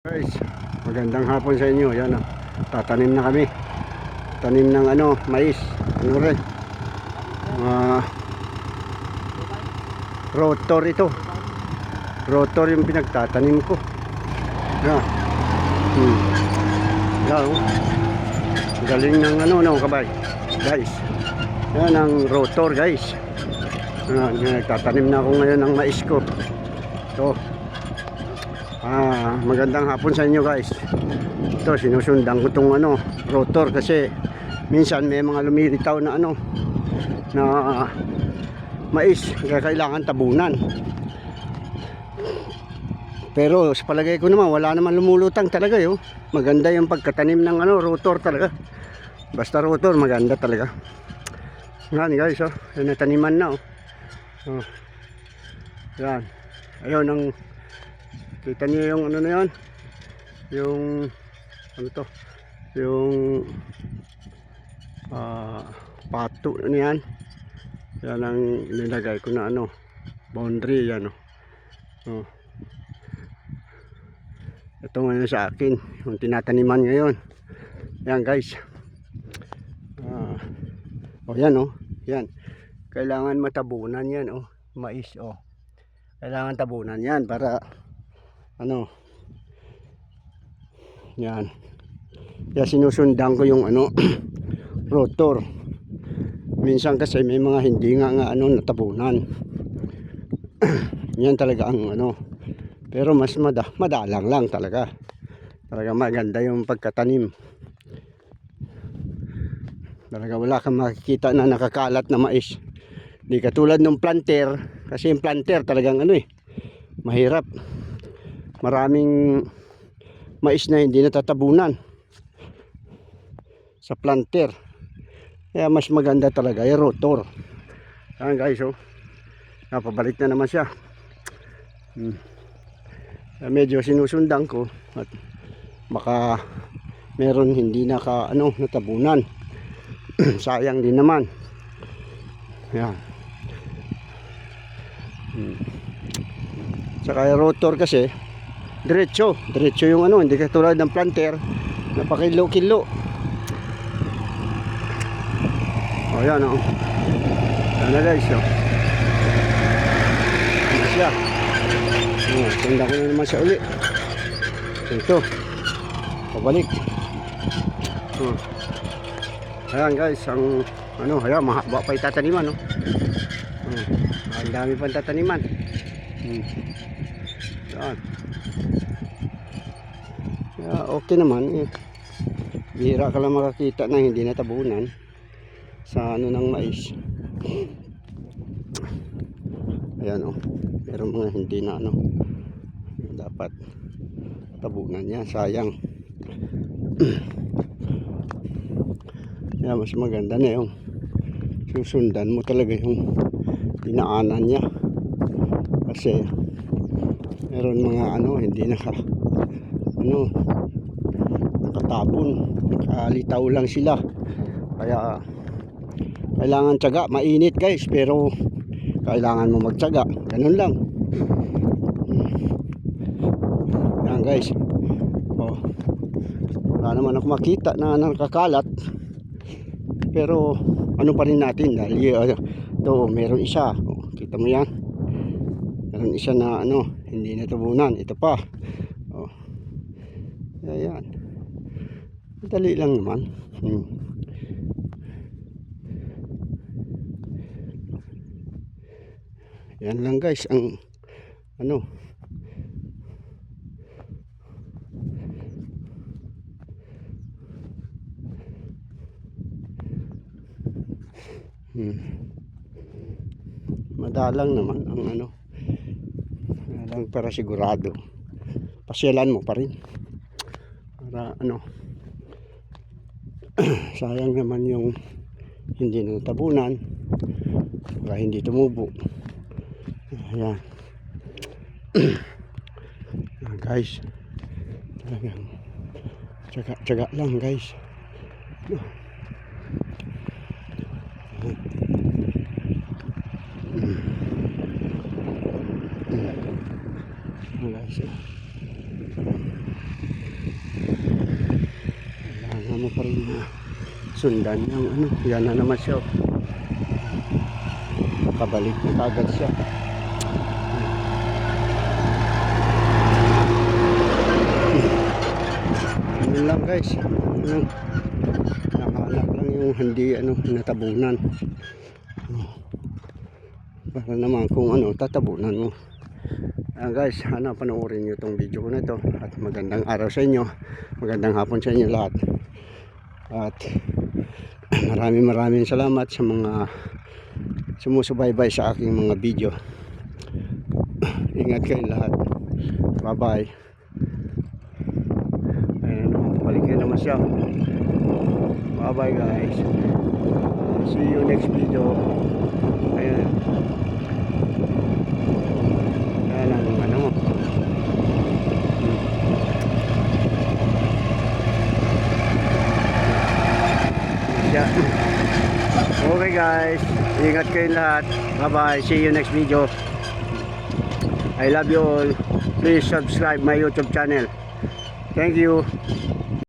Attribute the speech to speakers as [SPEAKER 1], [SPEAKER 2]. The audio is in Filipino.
[SPEAKER 1] Guys, magandang hapon sa inyo. Yan oh. Tatanim na kami. Tanim ng ano, mais. Ano rin? Ah, rotor ito. Rotor yung pinagtatanim ko. Yan. Hmm. Yan oh. Galing ng ano, no, kabay. Guys. Yan ang rotor, guys. Yan, nagtatanim na ako ngayon ng mais ko. Ito. Ah, magandang hapon sa inyo guys. Ito sinusundan ko tong ano, rotor kasi minsan may mga lumilitaw na ano na mais kaya kailangan tabunan. Pero sa palagay ko naman wala naman lumulutang talaga yo. Maganda yung pagkatanim ng ano rotor talaga. Basta rotor maganda talaga. Yan guys oh, yan na taniman na oh. oh. Yan. Ayun ang Kita niyo yung ano na yan? Yung ano to? Yung ah pato na yan. Ang nilagay ko na ano, boundary yan oh. oh. Ito ngayon sa akin, yung tinataniman ngayon. Yan guys. Ah. Oh yan oh. Yan. Kailangan matabunan yan oh. Mais oh. Kailangan tabunan yan para ano? Yan. Kaya sinusundan ko yung ano rotor. Minsan kasi may mga hindi nga nga ano natabunan. Yan talaga ang ano. Pero mas mada, madalang lang talaga. Talaga maganda yung pagkatanim. Talaga wala kang makikita na nakakalat na mais. Di katulad ng planter kasi yung planter talagang ano eh mahirap maraming mais na hindi natatabunan sa planter. Kaya mas maganda talaga yung rotor. Ayan guys oh. Napabalik na naman siya. Hmm. Medyo sinusundan ko at baka meron hindi naka ano natabunan. Sayang din naman. Yan hmm. saka yung rotor kasi diretso diretso yung ano hindi katulad ng planter. Napakilo kilo o yan o yan na guys o ano siya. O, tanda ko na naman siya uli. Ito. Pabalik. O ayan guys ang ano ayan mahaba pa itataniman o o, ang dami pang tataniman. Hmm. Yan Yeah, okay naman. Eh. Bihira ka lang makakita na hindi natabunan sa ano ng mais. Ayan oh. Pero mga hindi na ano. Dapat tabunan niya. Sayang. yeah, mas maganda na yung susundan mo talaga yung dinaanan niya. Kasi meron mga ano hindi naka ano nakatabon nakalitaw lang sila. Kaya kailangan tiyaga mainit guys pero kailangan mo magtiyaga. Ganun lang. Yan guys. Oh, wala naman ako makita na nakakalat. Pero ano pa rin natin dahil uh, to meron isa. Oh, kita mo yan meron isa na ano hindi natubunan. Ito pa. Oh. Ayan. Dali lang naman. Hmm. yan lang guys ang ano. Hmm. madalang naman ang ano lang para sigurado. Pasyalan mo pa rin. Para ano sayang naman yung hindi natabunan para hindi tumubo. Ayan. Ayan, guys. Talagang tsaga, tsaga lang guys. Ayan. wala siya. Kailangan mo pa rin sundan ang ano yan na naman siya oh. kabalik na kagad siya. Yun lang guys. Ano, nakahanap lang yung hindi ano natabunan. Para naman kung ano tatabunan mo. Ah guys, ano, panoorin nyo itong video ko na ito. At magandang araw sa inyo. Magandang hapon sa inyo lahat. At maraming maraming salamat sa mga sumusubaybay sa aking mga video. Ingat kayo lahat. Bye-bye. Ayan naman, balikin naman siya. Bye-bye guys. See you next video. Ayan. Ayan ang ano mo. Siya. Okay guys, ingat kayo lahat. Bye-bye. See you next video. I love you all. Please subscribe my YouTube channel. Thank you.